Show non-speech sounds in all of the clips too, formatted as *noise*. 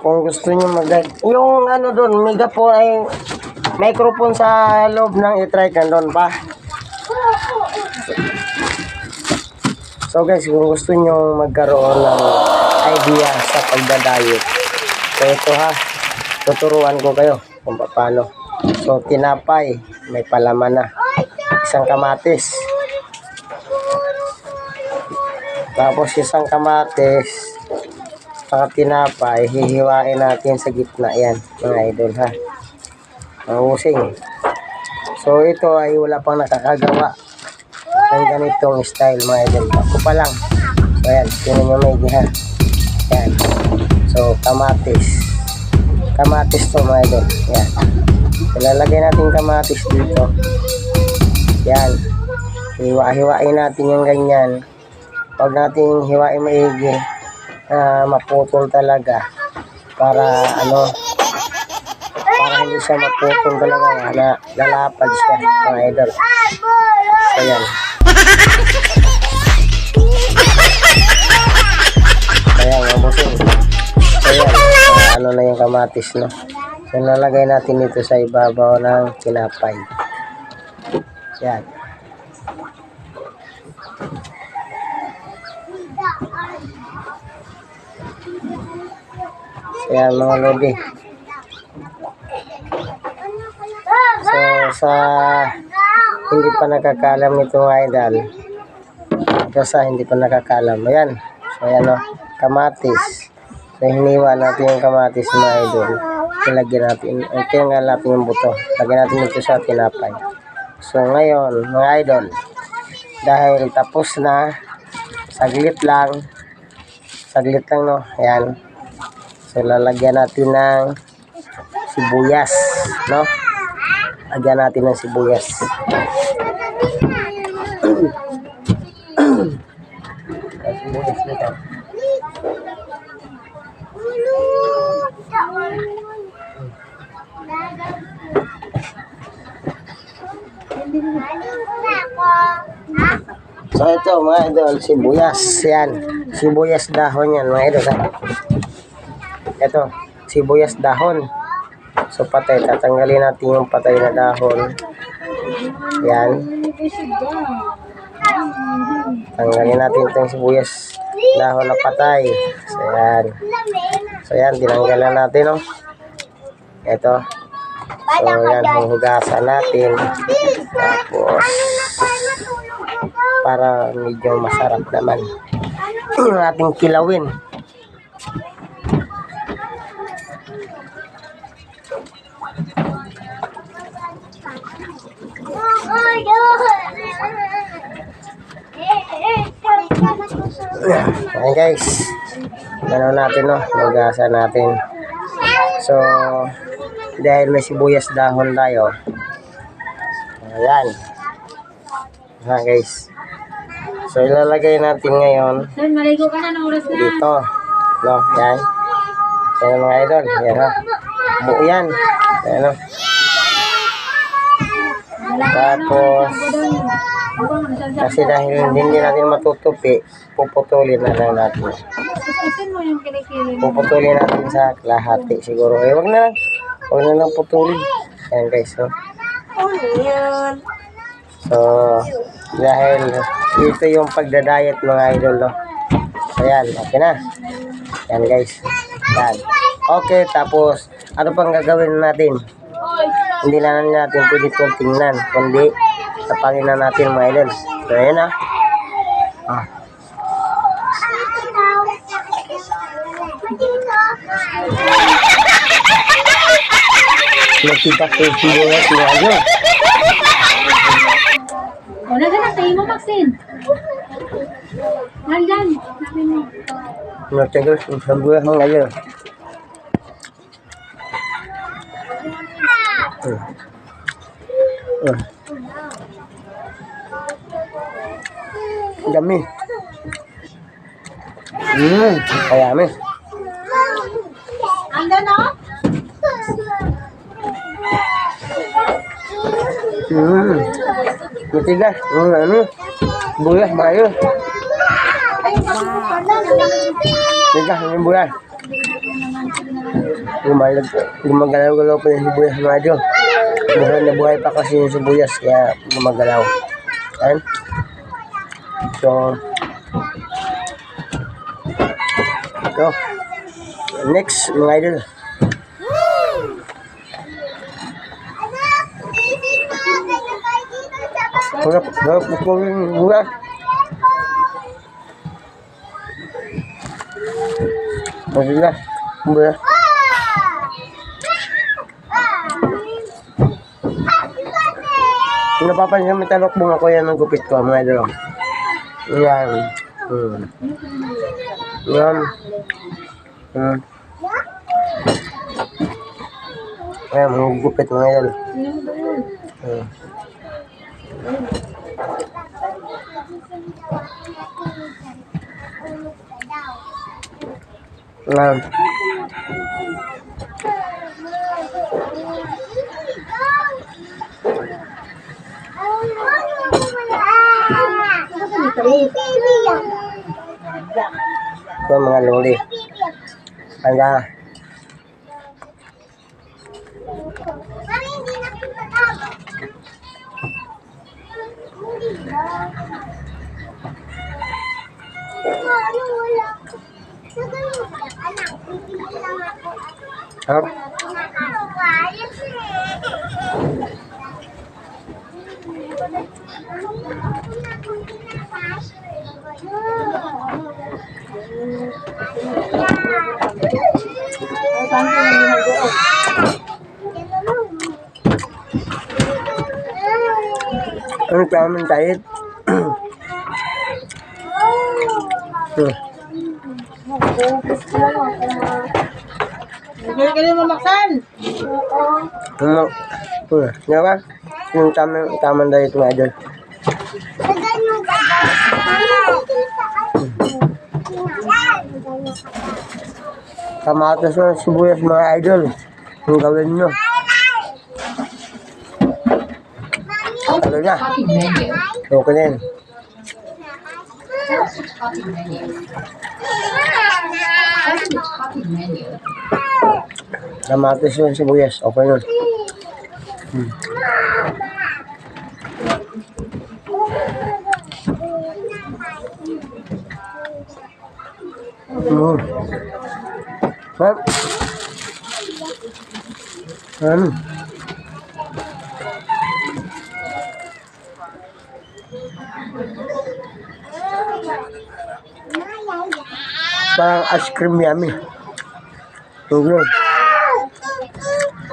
Kung gusto nyo mag Yung ano doon, megaphone ay microphone sa loob ng e-trike nandun pa. So guys, kung gusto nyo magkaroon ng idea sa pagdadayot, so ito ha, tuturuan ko kayo kung paano. So tinapay, may palaman na. Isang kamatis. Tapos isang kamatis, saka tinapay, hihiwain natin sa gitna yan, mga idol ha. Mahusing. So ito ay wala pang nakakagawa ng ganitong style mga idol. Ako pa lang. So ayan, tinan nyo may ha. Ayan. So kamatis. Kamatis to mga idol. Ayan. Ilalagay natin kamatis dito. Yan. Hiwa-hiwain natin yung ganyan. Huwag natin hiwain maigi. Na maputol talaga. Para ano, para hindi siya maputol talaga. Na, lalapad siya mga idol. So yan. Ayan, mga busing. So yan. Ano na yung kamatis, no? So, nalagay natin ito sa ibabaw ng tinapay. Yan. So, yan mga lodi. So, sa hindi pa nakakalam nito mga idol. Ito sa hindi pa nakakalam. Ayan. So, ayan o. Kamatis. So, hiniwa natin yung kamatis mga idol. Ilagyan natin. Ay, tinanggal natin yung buto. Lagyan natin ito sa tinapay. So, ngayon, mga idol. Dahil tapos na. Saglit lang. Saglit lang, no? Ayan. So, lalagyan natin ng sibuyas, no? Lagyan natin ng sibuyas. sibuyas nito. So, ito, mga idol, sibuyas. Yan. Sibuyas dahon yan, mga idol. ha? Ito, sibuyas dahon. So, patay. Tatanggalin natin yung patay na dahon. Yan. Tanggalin natin itong sibuyas dahon na patay. So, yan. So, yan. Tinanggalan natin, oh. Ito. So, yan. Huhugasan natin. Tapos, para medyo masarap naman *clears throat* ating kilawin. Ayan guys. Gano'n natin no. Hugasan natin. So, dahil may sibuyas dahon tayo. Ayan. Ayan guys. So, ilalagay natin ngayon dito. No, yan. Yan mga idol. Yan ha. Buo yan. Yan o. Tapos, kasi dahil hindi natin matutupi, puputulin na lang natin. Puputulin natin sa kalahati siguro. Eh, wag na lang. Wag na lang putulin. Yan guys. So, so dahil ito yung pagdadayat mga idol. No? So, yan. Okay na. Yan guys. Yan. Okay, tapos, ano pang gagawin natin? Hindi na natin pwede itong tingnan, kundi tapangin na natin mga idol. So, yan ah. Ah. Nakita ko yung sibuyas mga idol. O, nasa na tayo mo, Maxine. Nandyan. Sabi mo. Nakita ko yung sibuyas mga idol. Hmm. Hmm. Dami. Hmm, kaya mi. Andyan, no? Hmm. Matigas. Hmm, ano? Buyas, mayo. Tigas, yung buyas. naman. Sige na lang. Gumalag, gumagalaw-galaw pa yung sibuyas mga idol. Buhay na buhay pa kasi yung sibuyas, kaya gumagalaw. Ayan. So, ito. Next, mga idol. Harap, harap ko yung buhay. Masih lah. Buhay. Kung napapansin mo, talokbong ako yan ng gupit ko, mga idol. Yan. Hmm. Yan. Hmm. Ayan, mga gupit mga idol. Hmm. Yan. Ito mga loli. Hangga. Harap. Ang diet. Hmm. Hindi ka rin mamaksan. Ano? Hmm. Nga ba? Yung tamang, tamang diet mga idol. Kamatas na sibuyas mga idol. Ang gawin nyo. Ano na? Okay na yun. Kamatas yung sibuyas. Okay nun. Hmm. Hmm. Ma'am. Ano? Parang ice cream yummy. Tulo.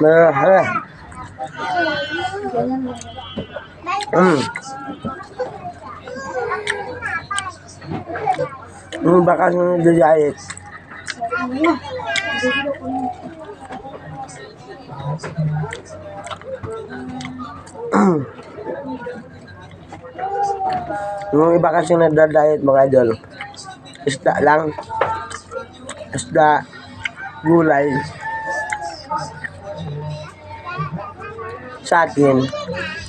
Mahal. Hmm. Yung baka nung diet. *clears throat* Yung iba kasi nagda-diet mga idol, isda lang. Isda, gulay. Sa akin,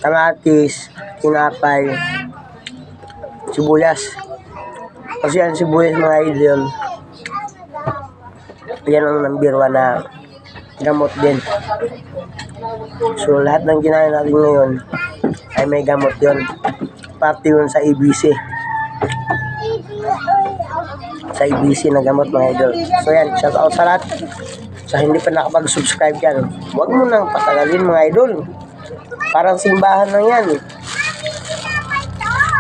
kamatis, tinapay, sibuyas. Kasi ang sibuyas mga idol, yan ang number one na gamot din. So lahat ng kinain natin ngayon ay may gamot yon Pati yun sa ABC. Sa ABC na gamot mga idol. So yan, shout out sa lahat. Sa hindi pa nakapag-subscribe yan, huwag mo nang patagalin mga idol. Parang simbahan lang yan.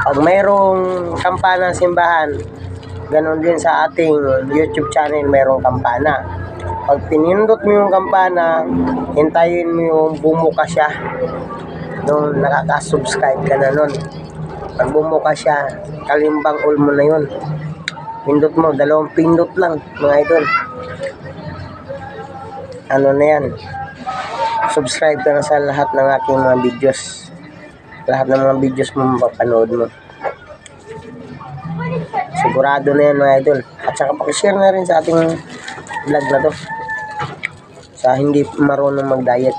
Pag mayroong kampana simbahan, ganon din sa ating YouTube channel, mayroong kampana. Pag pinindot mo yung kampana, hintayin mo yung bumuka siya. Nung nakaka-subscribe ka na nun. Pag bumuka siya, kalimbang all mo na yun. Pindot mo, dalawang pindot lang, mga idol. Ano na yan? Subscribe ka na sa lahat ng aking mga videos. Lahat ng mga videos mo mapapanood mo. Sigurado na yan mga idol. At saka pakishare na rin sa ating vlog na to. Sa hindi marunong mag-diet.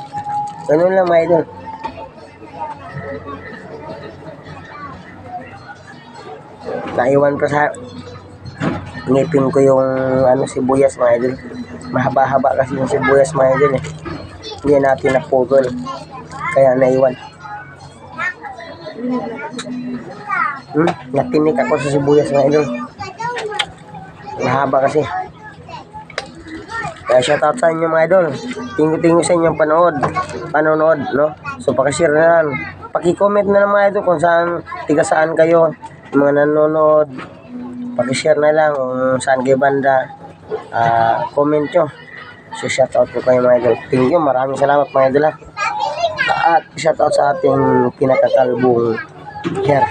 Ganun lang mga idol. Naiwan pa sa ngipin ko yung ano sibuyas mga idol. Mahaba-haba kasi yung sibuyas mga idol eh. Hindi natin napugol. Kaya naiwan. Hmm? Natinik ako sa sibuyas mga idol. Mahaba kasi. Kaya shoutout sa inyo mga idol. Tingin-tingin sa inyong panood. Panonood, no? So, pakishare na lang. Paki-comment na lang mga idol kung saan, tiga saan kayo. Mga nanonood. Pakishare na lang kung saan kayo banda. Ah, comment nyo. So, shoutout ko kayo mga idol. Thank you. Maraming salamat mga idol. ha. At shoutout sa ating pinakakalbong hair.